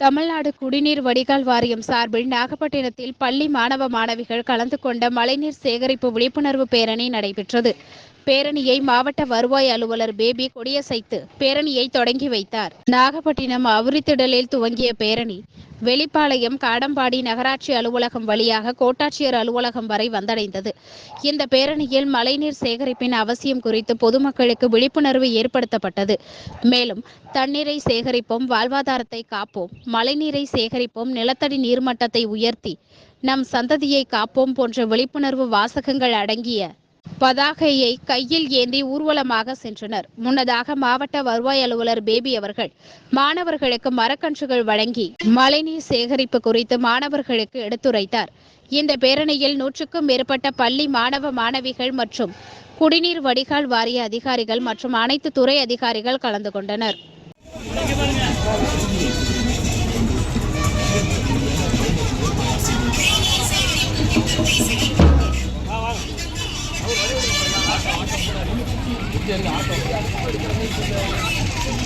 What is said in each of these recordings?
தமிழ்நாடு குடிநீர் வடிகால் வாரியம் சார்பில் நாகப்பட்டினத்தில் பள்ளி மாணவ மாணவிகள் கலந்து கொண்ட மழைநீர் சேகரிப்பு விழிப்புணர்வு பேரணி நடைபெற்றது. பேரணியை மாவட்ட வருவாய் அலுவலர் பேபி கொடியசைத்து பேரணியை தொடங்கி வைத்தார். நாகப்பட்டினம் அவுரித்திடலில் துவங்கிய பேரணி வெளிப்பாளையம் காடம்பாடி நகராட்சி அலுவலகம் வழியாக கோட்டாட்சியர் அலுவலகம் வரை வந்தடைந்தது. இந்த பேரணியில் மழைநீர் சேகரிப்பின் அவசியம் குறித்து பொதுமக்களுக்கு விழிப்புணர்வு ஏற்படுத்தப்பட்டது. மேலும் தண்ணீரை சேகரிப்போம் வாழ்வாதாரத்தை காப்போம் மழைநீரை சேகரிப்போம் நிலத்தடி நீர்மட்டத்தை உயர்த்தி நம் சந்ததியை காப்போம் போன்ற விழிப்புணர்வு வாசகங்கள் அடங்கிய பதாகையை கையில் ஏந்தி ஊர்வலமாக சென்றனர். முன்னதாக மாவட்ட வருவாய் அலுவலர் பேபி அவர்கள் மாணவர்களுக்கு மரக்கன்றுகள் வழங்கி மழைநீர் சேகரிப்பு குறித்து மாணவர்களுக்கு எடுத்துரைத்தார். இந்த பேரணியில் நூற்றுக்கும் மேற்பட்ட பள்ளி மாணவ மாணவிகள் மற்றும் குடிநீர் வடிகால் வாரிய அதிகாரிகள் மற்றும் அனைத்து துறை அதிகாரிகள் கலந்து கொண்டனர்.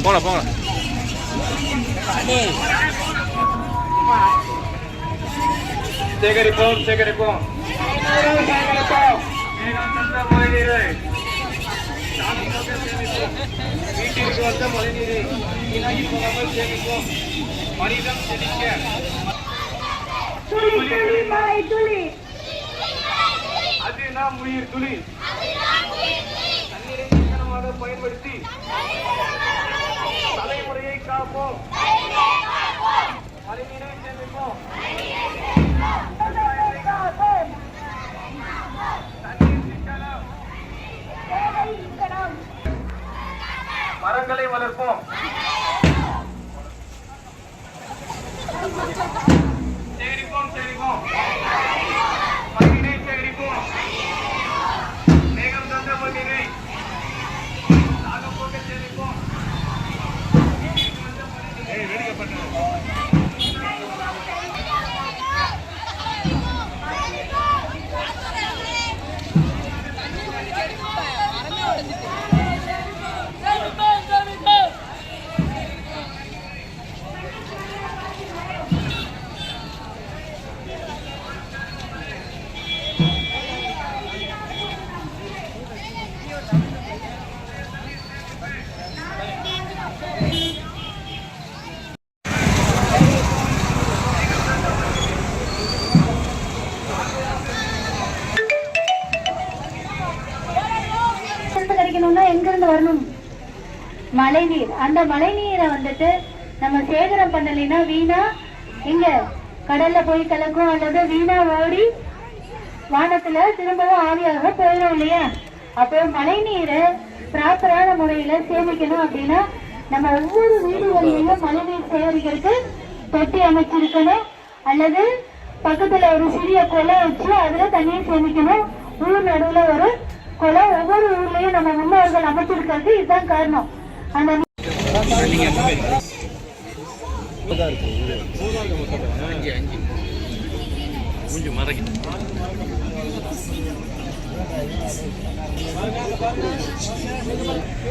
போகலாம் போகலாம் சேகரிப்போம் சேகரிப்போம். வீட்டிற்கு வந்த மழைநீரை வீணாகி போகாமல் சேமிப்போம் மனிதம் செழிக்க அது நாம் உயிர் துளி. சிக்கனமாக பயன்படுத்தி தலைமுறையை காப்போம். மழைநீரை சேமிப்போம் மரங்களை வளர்ப்போம். கிடைக்கணும்னா எங்க வரணும். மழைநீர். அந்த மழைநீரை வந்துட்டு நம்ம சேகரம் பண்ணலைன்னா வீணா இங்க கடல்ல போய் கலக்கும் அல்லது வீணா ஓடி வானத்துல திரும்பவும் ஆவியாக போயிடும் இல்லையா? அப்போ மழைநீரை ப்ராப்பரான முறையில சேமிக்கணும் அப்படின்னா நம்ம ஒவ்வொரு வீடுகளிலையும் மழைநீர் சேகரிக்கிறதுக்கு தொட்டி அமைச்சிருக்கணும். அல்லது பக்கத்துல ஒரு சிறிய குளம் வச்சு அதுல தண்ணியை சேமிக்கணும். ஊர் நடுவுல ஒரு குளம் ஒவ்வொரு ஊர்லயும் நம்ம முன்னோர்கள் அமைச்சிருக்கிறது இதுதான் காரணம். அந்த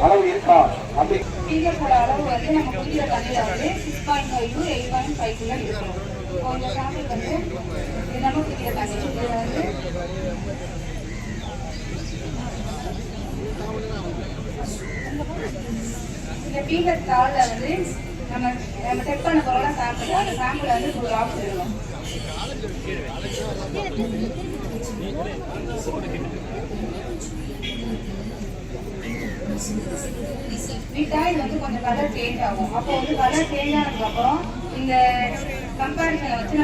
அளவு இருக்கா அப்படி அளவு வந்து நம்ம குடிக்கிற வந்து six point five to eight point five குள்ள சாம்பிள் வந்து தினமும் குடிக்கிற தண்ணி வந்து இந்த பீகர் தாளில் வந்து நம்ம நம்ம செக் பண்ண போகிறோம் சாம்பிள் அந்த சாம்பிளை வந்து ஒரு ஆஃப் இருக்கணும் விட்டா இது வந்து கொஞ்சம் கலர் சேஞ்ச் ஆகும். அப்போ வந்து கலர் சேஞ்ச் ஆனதுக்கப்புறம் இந்த கம்பேரிசனை வச்சு